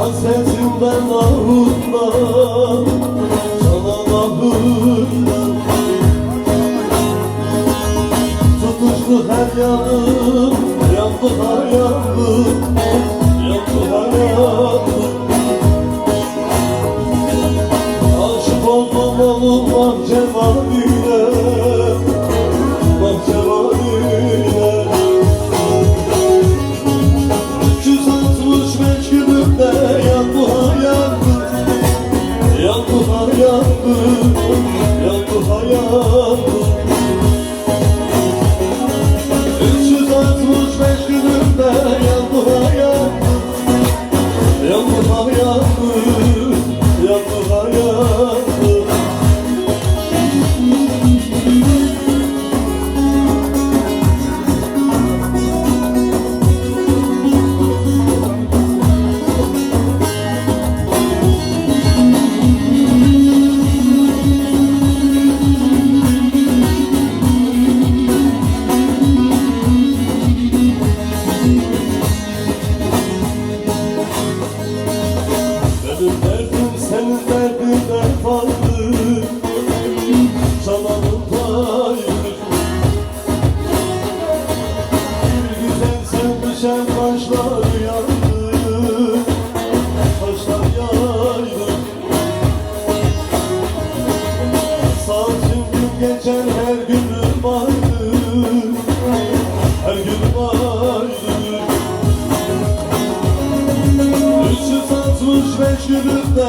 Hasretimden ahımdan Çalan Tutuştu her yanım Yandı her Benim gönlümde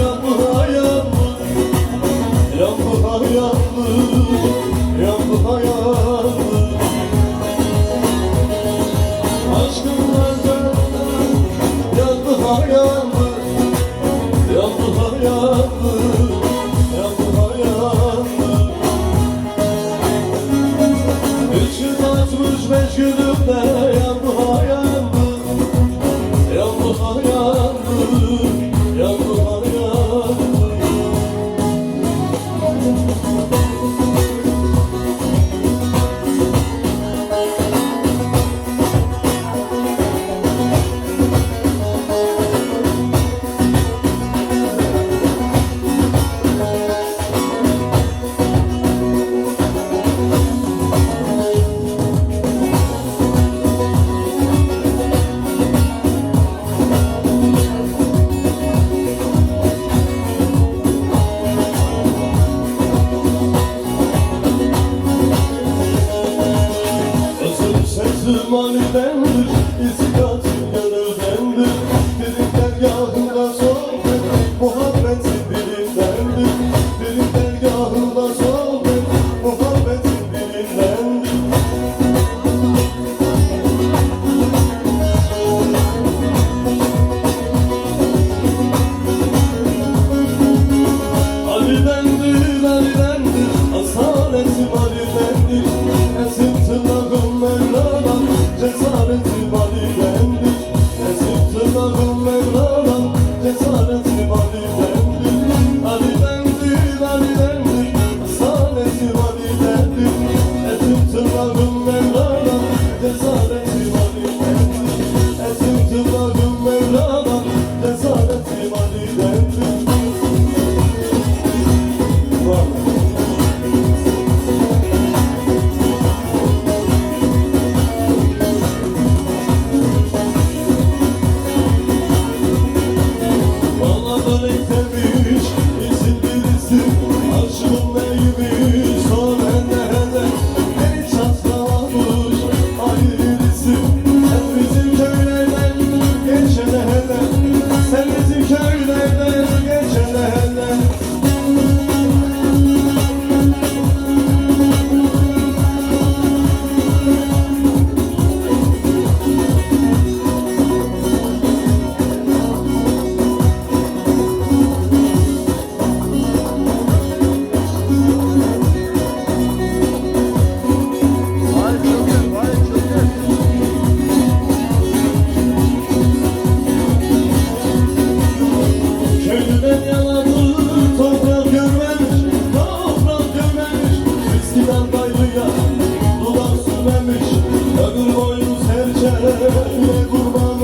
yanma yanma Yanma yanma Yanma yanma Aşkım nazarda Yanma yanma Yanma yanma Yanma yanma Üç gün Giden baylıya dudak sürmemiş Ömür boyu serçe kurban